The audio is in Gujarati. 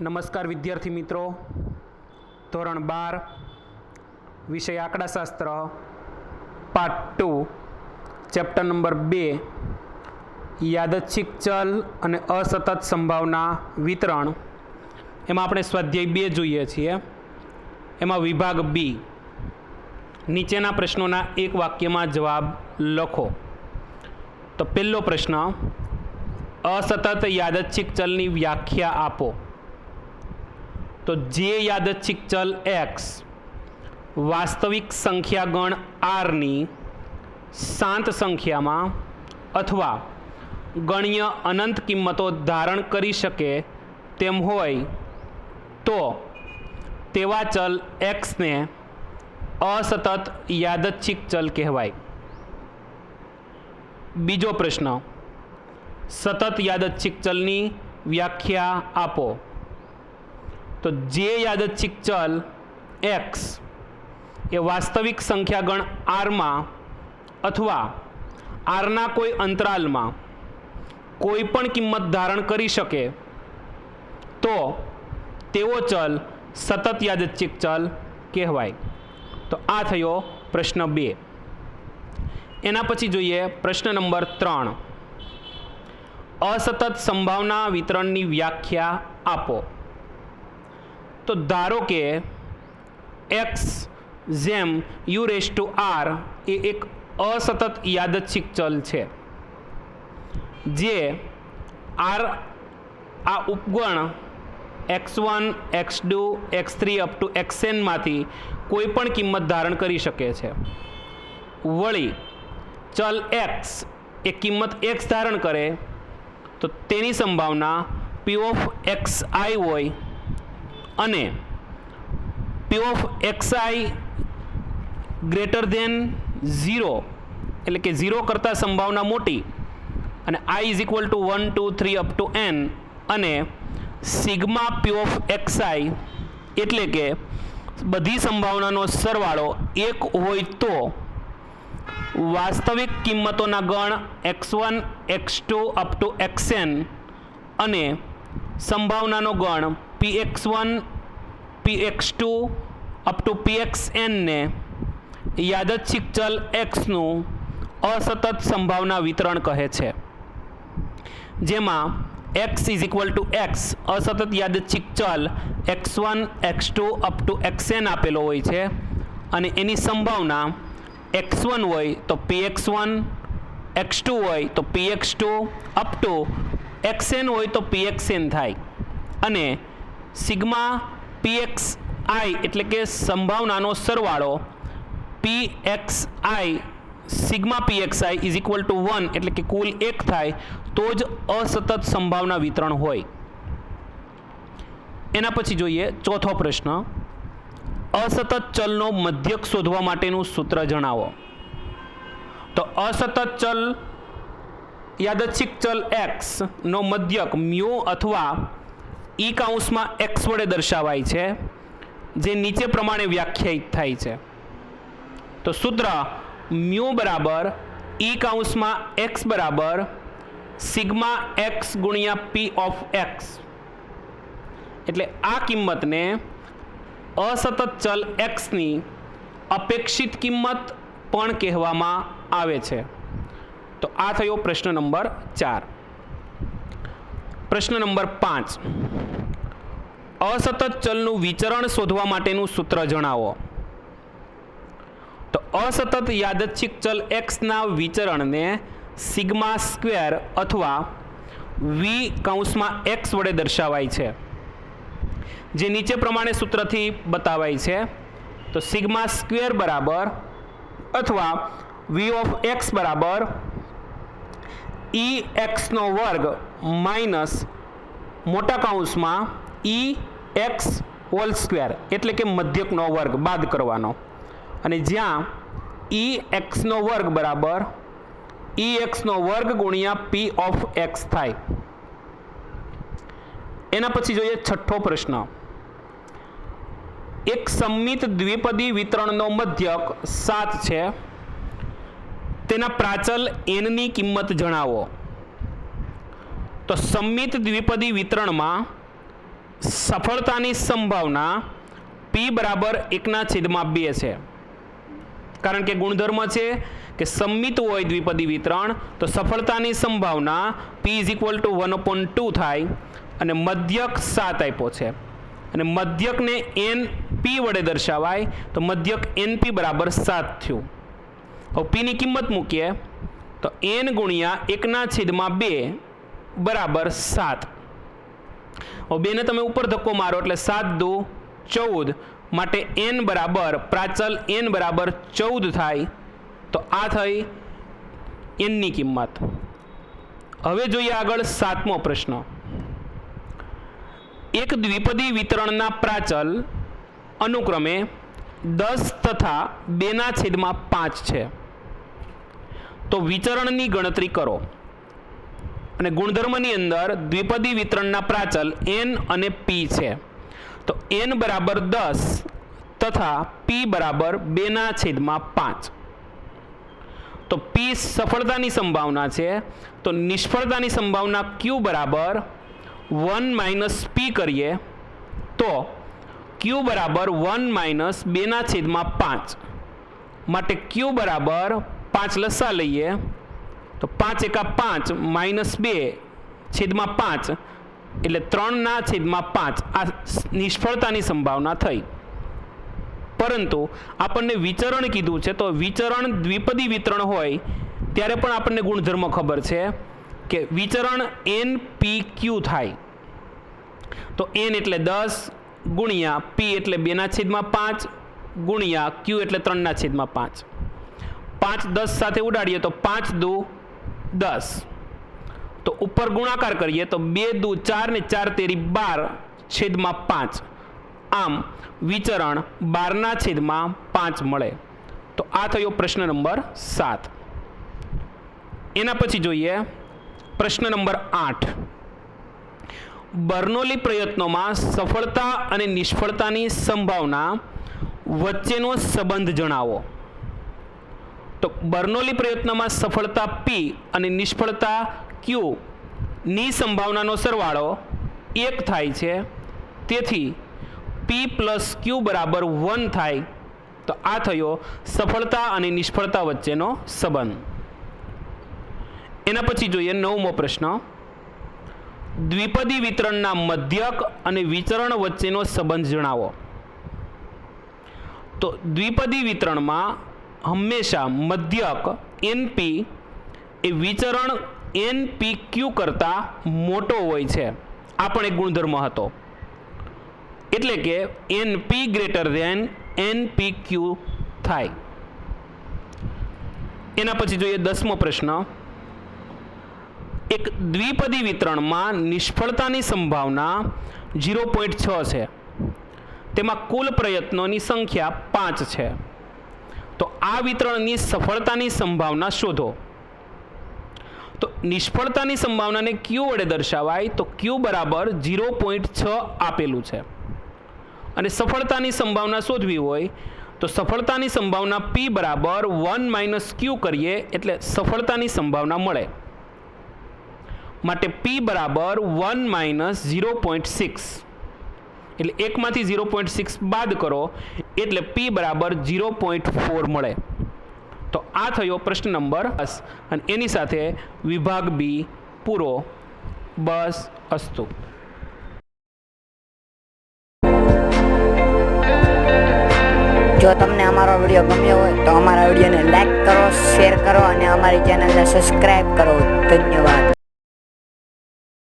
નમસ્કાર વિદ્યાર્થી મિત્રો. ધોરણ બાર, વિષય આંકડાશાસ્ત્ર પાર્ટ ટુ ચેપ્ટર નંબર બે, યાદચ્છિક ચલ અને અસતત સંભાવના વિતરણ. એમાં આપણે સ્વાધ્યાય બે જોઈએ છીએ. એમાં વિભાગ બી. નીચેના પ્રશ્નોના એક વાક્યમાં જવાબ લખો. તો પહેલો પ્રશ્ન, અસતત યાદચ્છિક ચલની વ્યાખ્યા આપો. તો જે યાદચ્છિક ચલ એક્સ. વાસ્તવિક સંખ્યા ગણ આરની શાંત સંખ્યામાં અથવા ગણ્ય અનંત કિંમતો ધારણ કરી શકે તેમ હોય, તો તેવા ચલ એક્સને અસતત યાદચ્છિક ચલ કહેવાય. બીજો પ્રશ્ન. સતત યાદચ્છિક ચલની વ્યાખ્યા આપો. તો જે યાદચ્છિક ચલ, એક્સ. એ વાસ્તવિક સંખ્યા ગણ આરમાં અથવા આરના કોઈ અંતરાલમાં કોઈ પણ કિંમત ધારણ કરી શકે, તો તેવો ચલ સતત યાદચ્છિક ચલ કહેવાય. તો આ થયો પ્રશ્ન બે. એના પછી જોઈએ પ્રશ્ન નંબર ત્રણ. અસતત સંભાવના વિતરણની વ્યાખ્યા આપો. તો ધારો કે એક્સ જેમ યુ રેસ ટુ આર એ એક અસતત યાદચ્છિક ચલ છે, જે આર આ ઉપગણ X one X two X three up to એક્સએનમાંથી કોઈ પણ કિંમત ધારણ કરી શકે છે. વળી ચલ એક્સ એ કિંમત એક્સ ધારણ કરે, તો તેની સંભાવના પી ઓફ એક્સ આઈ હોય અને P of X I greater than zero એટલે કે ઝીરો કરતાં સંભાવના મોટી, અને I is equal to one two three up to N અને sigma P of X I એટલે કે બધી સંભાવનાનો સરવાળો એક હોય તો વાસ્તવિક કિંમતોના ગણ X one X two up to X N અને સંભાવનાનો ગણ P X one P X two up to P X એનને યાદચ્છિક ચલ એક્સનું અસતત સંભાવના વિતરણ કહે છે. જેમાં X is equal to X અસતત યાદચ્છિક ચલ X one X two up to X N આપેલો હોય છે અને એની સંભાવના એક્સ વન હોય તો P X one X two હોય તો P X two up to X N હોય તો પી એક્સ એન થાય. અને સિગ્મા પી એક્સ આઈ એટલે કે સંભાવનાનો સરવાળો P X I sigma P X I is equal to one એટલે કે કુલ એક થાય તો જ અસતત સંભાવના વિતરણ હોય. એના પછી જોઈએ ચોથો પ્રશ્ન. અસતત ચલનો મધ્યક શોધવા માટેનું સૂત્ર જણાવો. તો અસતત ચલ, યાદચ્છિક ચલ એક્સ નો મધ્યક મ્યુ અથવા ઈ કાઉન્સમાં એક્સ વડે દર્શાવાય છે, જે નીચે પ્રમાણે વ્યાખ્યાયિત થાય છે. તો સૂત્ર મ્યુ બરાબર ઈ કાઉન્સમાં એક્સ બરાબર સિગ્મા એક્સ ગુણ્યા પી ઓફ એક્સ. એટલે આ કિંમતને અસતત ચલ એક્સની અપેક્ષિત કિંમત પણ કહેવામાં આવે છે. તો આ થયો પ્રશ્ન નંબર ચાર. પ્રશ્ન નંબર પાંચ. અસતત ચલનું વિચરણ શોધવા માટેનું સૂત્ર જણાવો. તો અસતત યાદચ્છિક ચલ એક્સના વિચરણને સિગ્મા સ્ક્વેર અથવા વી કૌંસમાં એક્સ વડે દર્શાવાય છે. જે નીચે પ્રમાણે સૂત્રથી બતાવાય છે. તો સિગ્મા સ્ક્વેર બરાબર અથવા વી ઓફ એક્સ બરાબર ઈ એક્સનો વર્ગ માઇનસ મોટા કાઉન્સમાં ઈ એક્સ હોલ સ્ક્વેર એટલે કે મધ્યકનો વર્ગ બાદ કરવાનો. અને જ્યાં ઈ એક્સનો વર્ગ બરાબર ઈ એક્સનો વર્ગ ગુણ્યા પી ઓફ એક્સ થાય. એના પછી જોઈએ છઠ્ઠો પ્રશ્ન. એક સંમિત દ્વિપદી વિતરણનો મધ્યક સાત છે. તેના પ્રાચલ એનની કિંમત જણાવો. તો સંમિત દ્વિપદી વિતરણમાં સફળતાની સંભાવના પી બરાબર એકના છેદમાં બે છે. કારણ કે ગુણધર્મ છે કે સંમિત હોય દ્વિપદી વિતરણ, તો સફળતાની સંભાવના P is equal to one upon two થાય અને મધ્યક સાત આપ્યો છે. અને મધ્યકને એન પી વડે દર્શાવાય, તો મધ્યક એન પી બરાબર સાત થયું. હવે પીની કિંમત મૂકીએ, તો એન ગુણ્યા એકના છેદમાં બે બરાબર સાત. બેને તમે ઉપર ધક્કો મારો એટલે સાત દુ ચૌદ માટે એન બરાબર, પ્રાચલ એન બરાબર ચૌદ થાય, તો આ થઈ એનની કિંમત. હવે જોઈએ આગળ સાતમો પ્રશ્ન. એક દ્વિપદી વિતરણના પ્રાચલ અનુક્રમે દસ તથા બેના છેદમાં પાંચ છે. તો વિચરણની ગણતરી કરો. અને ગુણધર્મની અંદર દ્વિપદી વિતરણના પ્રાચલ એન અને પી છે. તો એન બરાબર દસ તથા પી બરાબર બેના છેદમાં પાંચ. તો પી સફળતાની સંભાવના છે. તો નિષ્ફળતાની સંભાવના ક્યુ બરાબર વન માઇનસ પી કરીએ. તો ક્યુ બરાબર વન માઇનસ બેના છેદમાં પાંચ. માટે ક્યુ બરાબર પાંચ લસા લઈએ તો પાંચ એકા પાંચ માઇનસ બે છેદમાં પાંચ એટલે ત્રણના છેદમાં પાંચ આ નિષ્ફળતાની સંભાવના થઈ પરંતુ આપણને વિચરણ કીધું છે તો વિચરણ દ્વિપદી વિતરણ હોય ત્યારે પણ આપણને ગુણધર્મ ખબર છે કે વિચરણ એન પી ક્યુ થાય તો એન એટલે દસ ગુણ્યા પી એટલે બેના છેદમાં પાંચ ગુણ્યા ક્યુ એટલે ત્રણના છેદમાં પાંચ પાંચ દસ સાથે ઉડાડીએ તો પાંચ દુ દસ. તો ઉપર ગુણાકાર કરીએ તો બે દુ ચાર ને ચાર તેરી બાર છેદમાં પાંચ. આમ વિચરણ બારના છેદમાં પાંચ મળે. તો આ થયો પ્રશ્ન નંબર સાત. એના પછી જોઈએ પ્રશ્ન નંબર આઠ. બર્નોલી પ્રયત્નોમાં સફળતા અને નિષ્ફળતાની સંભાવના વચ્ચેનો સંબંધ જણાવો. તો બર્નોલી પ્રયત્નમાં સફળતા પી અને નિષ્ફળતા ક્યુ? ની સંભાવનાનો સરવાળો એક થાય છે. તેથી પી પ્લસ ક્યુ બરાબર વન થાય. તો આ થયો સફળતા અને નિષ્ફળતા વચ્ચેનો સંબંધ. એના પછી જોઈએ નવમો પ્રશ્ન. દ્વિપદી વિતરણના મધ્યક અને વિચરણ વચ્ચેનો સંબંધ જણાવો. તો દ્વિપદી વિતરણમાં હંમેશા મધ્યક એનપી એ વિચરણ એનપી ક્યુ કરતાં મોટો હોય છે. આ પણ એક ગુણધર્મ હતો. એટલે કે NP greater than NP Q થાય. એના પછી જોઈએ દસમો પ્રશ્ન. એક દ્વિપદી વિતરણમાં નિષ્ફળતાની સંભાવના ઝીરો પોઈન્ટ છ છે. તેમાં કુલ પ્રયત્નોની સંખ્યા પાંચ છે. તો આ વિતરણની સફળતાની સંભાવના શોધો. તો નિષ્ફળતાની સંભાવનાને ક્યુ વડે દર્શાવાય તો ક્યુ બરાબર ઝીરો પોઈન્ટ છ આપેલું છે. અને સફળતાની સંભાવના શોધવી હોય તો સફળતાની સંભાવના પી બરાબર વન માઇનસ ક્યુ કરીએ એટલે સફળતાની સંભાવના મળે. માટે પી બરાબર one minus zero point six એટલે એકમાંથી ઝીરો પોઈન્ટ સિક્સ બાદ કરો, એટલે પી બરાબર ઝીરો પોઈન્ટ ફોર મળે. તો આ થયો પ્રશ્ન નંબર બસ અને એની સાથે વિભાગ બી પૂરો. બસ અસ્તુ. જો તમને અમારો વીડિયો ગમ્યો હોય તો અમારા વિડીયોને લાઈક કરો શેર કરો અને અમારી ચેનલને સબસ્ક્રાઈબ કરો. ધન્યવાદ.